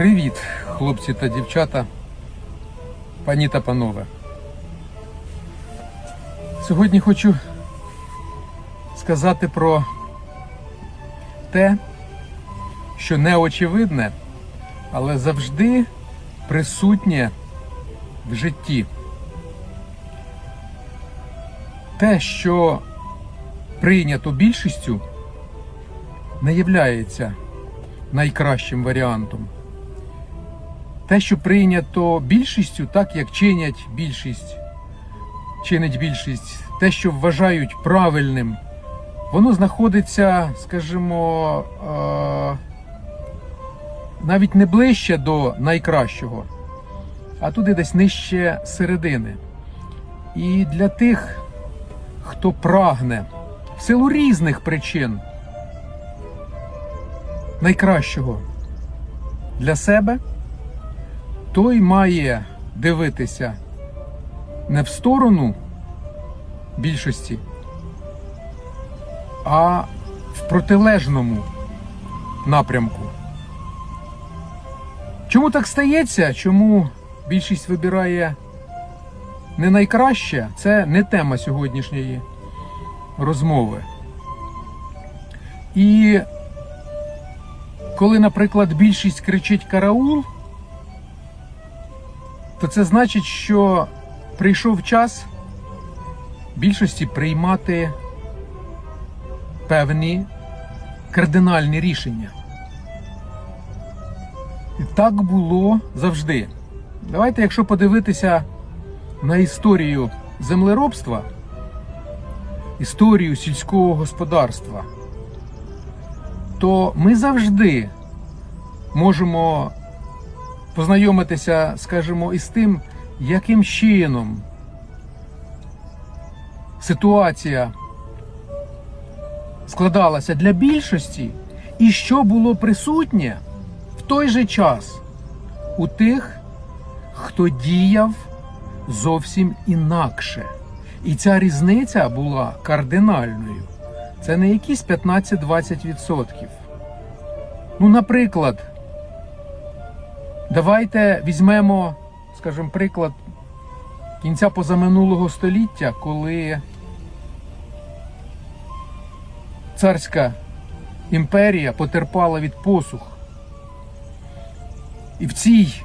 Привіт, хлопці та дівчата, пані та панове. Сьогодні хочу сказати про те, що не очевидне, але завжди присутнє в житті. Те, що прийнято більшістю, не являється найкращим варіантом. Те, що прийнято більшістю, так як чинять більшість, чинить більшість, те, що вважають правильним, воно знаходиться, скажімо, е, навіть не ближче до найкращого, а туди десь нижче середини. І для тих, хто прагне в силу різних причин найкращого для себе, той має дивитися не в сторону більшості, а в протилежному напрямку. Чому так стається? Чому більшість вибирає не найкраще? Це не тема сьогоднішньої розмови. І коли, наприклад, більшість кричить караул, то це значить, що прийшов час більшості приймати певні кардинальні рішення. І так було завжди. Давайте, якщо подивитися на історію землеробства, історію сільського господарства, то ми завжди можемо познайомитися, скажімо, із тим, яким чином ситуація складалася для більшості, і що було присутнє в той же час у тих, хто діяв зовсім інакше. І ця різниця була кардинальною. Це не якісь 15-20%. Ну, наприклад, давайте візьмемо, скажімо, приклад кінця позаминулого століття, коли царська імперія потерпала від посух. І в цій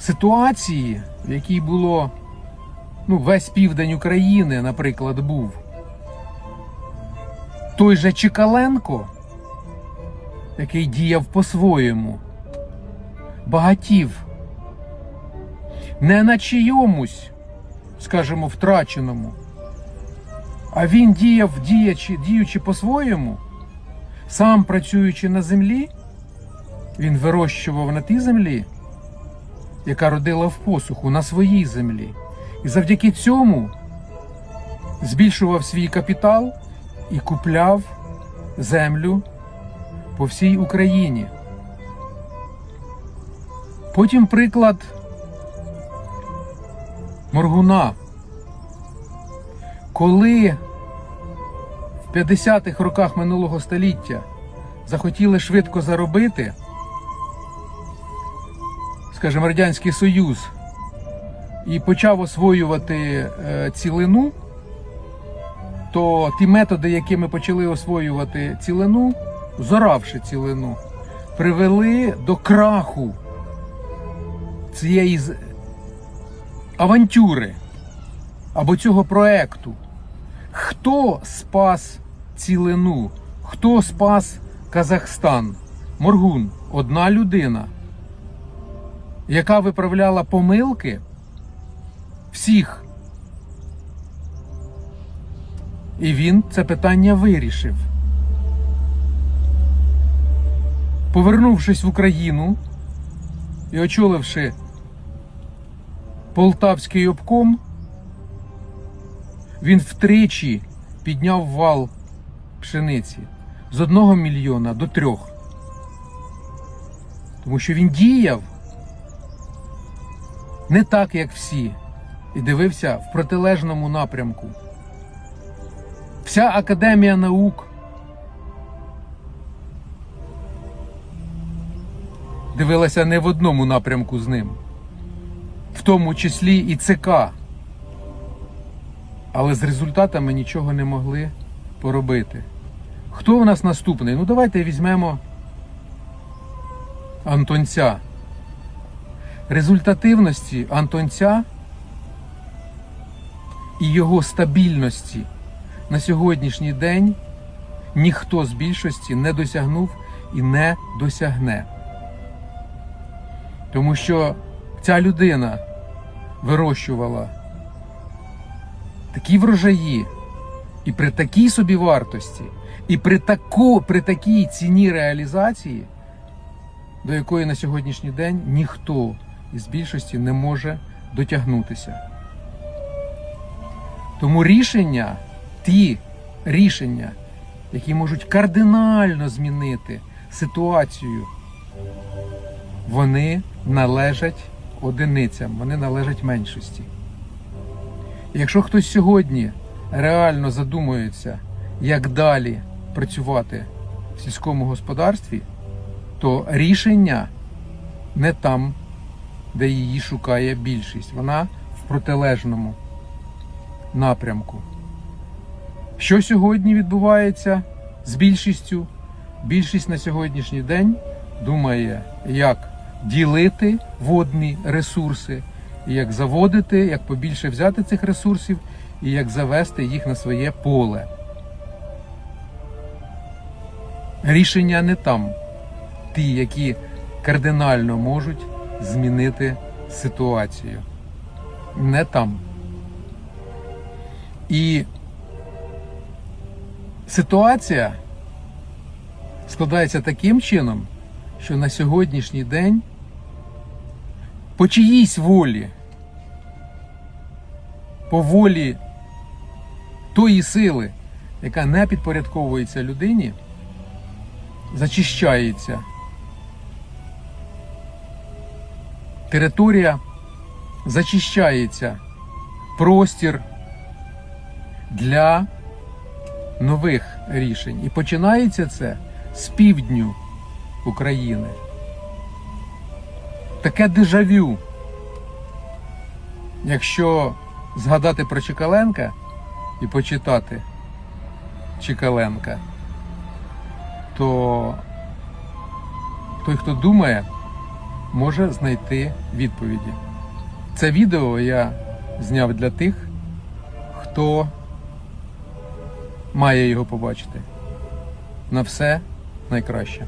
ситуації, в якій було ну, весь південь України, наприклад, був, той же Чикаленко, який діяв по-своєму, багатів не на чийомусь, скажімо, втраченому, а він діяв, діячи, діючи по-своєму, сам працюючи на землі, він вирощував на тій землі, яка родила в посуху, на своїй землі. І завдяки цьому збільшував свій капітал і купляв землю по всій Україні. Потім приклад Моргуна. Коли в 50-х роках минулого століття захотіли швидко заробити, скажімо, Радянський Союз і почав освоювати е, цілину, то ті методи, якими почали освоювати цілину, зоравши цілину, привели до краху цієї авантюри або цього проекту. Хто спас цілину? Хто спас Казахстан? Моргун одна людина, яка виправляла помилки всіх. І він це питання вирішив. Повернувшись в Україну і очоливши Полтавський обком, він втричі підняв вал пшениці з одного мільйона до трьох. Тому що він діяв не так, як всі, і дивився в протилежному напрямку. Вся академія наук дивилася не в одному напрямку з ним, в тому числі і ЦК. Але з результатами нічого не могли поробити. Хто у нас наступний? Ну давайте візьмемо Антонця. Результативності Антонця і його стабільності на сьогоднішній день ніхто з більшості не досягнув і не досягне. Тому що ця людина вирощувала такі врожаї, і при такій собі вартості, і при, тако, при такій ціні реалізації, до якої на сьогоднішній день ніхто із більшості не може дотягнутися. Тому рішення, ті рішення, які можуть кардинально змінити ситуацію, вони належать одиницям, вони належать меншості. Якщо хтось сьогодні реально задумується, як далі працювати в сільському господарстві, то рішення не там, де її шукає більшість. Вона в протилежному напрямку. Що сьогодні відбувається з більшістю? Більшість на сьогоднішній день думає, як ділити водні ресурси, і як заводити, як побільше взяти цих ресурсів і як завести їх на своє поле. Рішення не там, ті, які кардинально можуть змінити ситуацію. Не там. І ситуація складається таким чином, що на сьогоднішній день по чиїсь волі, по волі тої сили, яка не підпорядковується людині, зачищається територія, зачищається простір для нових рішень. І починається це з півдню України. Таке дежавю. Якщо згадати про Чекаленка і почитати Чекаленка, то той, хто думає, може знайти відповіді. Це відео я зняв для тих, хто має його побачити. На все найкраще.